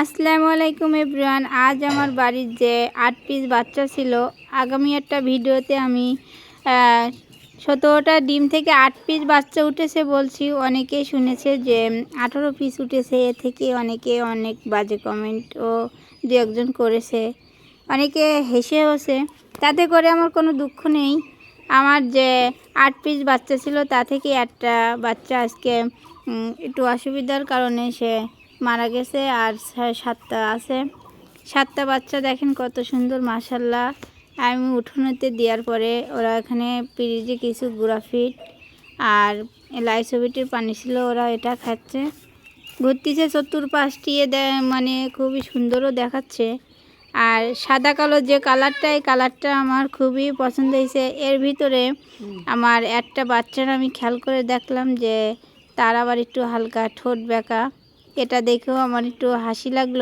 আসসালামু আলাইকুম এভরিওয়ান, আজ আমার বাড়ির যে আট পিস বাচ্চা ছিল, আগামী একটা ভিডিওতে আমি সতেরোটা ডিম থেকে আট পিস বাচ্চা উঠেছে বলছি। অনেকেই শুনেছে যে আঠারো পিস উঠেছে, এ থেকে অনেকে অনেক বাজে কমেন্ট ও দু একজন করেছে। অনেকে হেসেওছে তাতে করে আমার কোনো দুঃখ নেই। আমার যে আট পিস বাচ্চা ছিল, তা থেকে একটা বাচ্চা আজকে একটু অসুবিধার কারণে সে মারা গেছে আর সাতটা আছে। সাতটা বাচ্চা দেখেন কত সুন্দর মাসাল্লাহ আমি উঠোনেতে দেওয়ার পরে ওরা এখানে পিরিজে কিছু গুড়াফিট আর লাইসোবিটির পানি ছিল, ওরা এটা খাচ্ছে। ঘুরতিছে চতুর্পাশটি, এ দে- মানে খুবই সুন্দরও দেখাচ্ছে। আর সাদা কালো যে কালারটা, এই কালারটা আমার খুবই পছন্দ হয়েছে। এর ভিতরে আমার একটা বাচ্চার আমি খেয়াল করে দেখলাম যে তার আবার একটু হালকা ঠোঁট বেঁকা এটা দেখেও আমার একটু হাসি লাগল।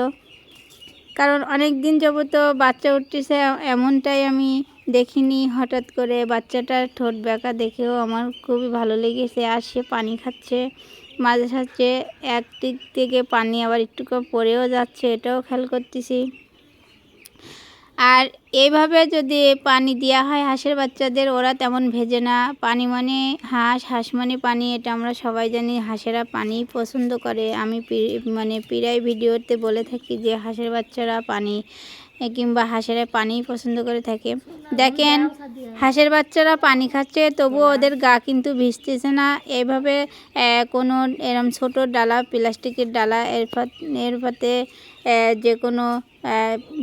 কারণ অনেক দিন যাব তো বাচ্চা উঠতেছে, এমনটাই আমি দেখিনি। হঠাৎ করে বাচ্চাটার ঠোঁট ব্যাকা দেখেও আমার খুবই ভালো লেগেছে। আর সে পানি খাচ্ছে, মাঝে সাঝে একদিক থেকে পানি আবার একটু পড়েও যাচ্ছে, এটাও খেয়াল করতেছি। আর এইভাবে যদি পানি দেওয়া হয় হাঁসের বাচ্চাদের, ওরা তেমন ভেজে না। পানি মানে হাঁস হাঁস মানে পানি, এটা আমরা সবাই জানি। হাঁসেরা পানি পছন্দ করে। আমি মানে প্রায় ভিডিওতে বলে থাকি যে হাঁসের বাচ্চারা পানি কিংবা হাঁসেরা পানি পছন্দ করে থাকে। দেখেন, হাঁসের বাচ্চারা পানি খাচ্ছে, তবুও ওদের গা কিন্তু ভিজতেছে না। এভাবে কোনো এরম ছোট ডালা, প্লাস্টিকের ডালা এর এর ফাতে যে কোনো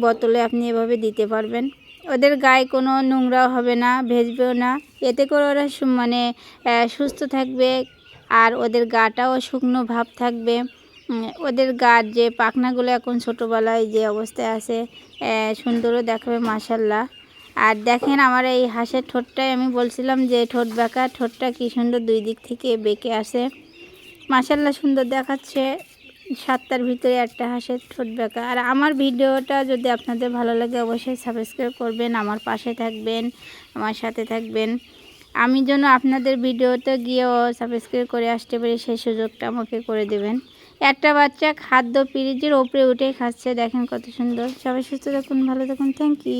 বোতলে আপনি এভাবে দিতে পারবেন। ওদের গায়ে কোনো নোংরাও হবে না, ভেজবেও না। এতে করে ওরা মানে সুস্থ থাকবে আর ওদের গাটাও শুকনো ভাব থাকবে। ওদের গার যে পাখনাগুলো এখন ছোটোবেলায় যে অবস্থায় আছে সুন্দরও দেখাবে মাসাল্লাহ আর দেখেন আমার এই হাঁসের ঠোঁটটাই, আমি বলছিলাম যে ঠোঁট বেঁকা, ঠোঁটটা কী সুন্দর দুই দিক থেকে বেঁকে আসে। মাসাল্লাহ সুন্দর দেখাচ্ছে, সাতটার ভিতরে একটা হাঁসের ঠোঁট বেঁকা। আর আমার ভিডিওটা যদি আপনাদের ভালো লাগে, অবশ্যই সাবস্ক্রাইব করবেন, আমার পাশে থাকবেন, আমার সাথে থাকবেন। আমি যেন আপনাদের ভিডিওতে গিয়েও সাবস্ক্রাইব করে আসতে পারি, সেই সুযোগটা আমাকে করে দেবেন। একটা বাচ্চা খাদ্য পিরিজের ওপরে উঠে খাচ্ছে, দেখেন কত সুন্দর। সবাই সুস্থ থাকুন, ভালো থাকুন থ্যাংক ইউ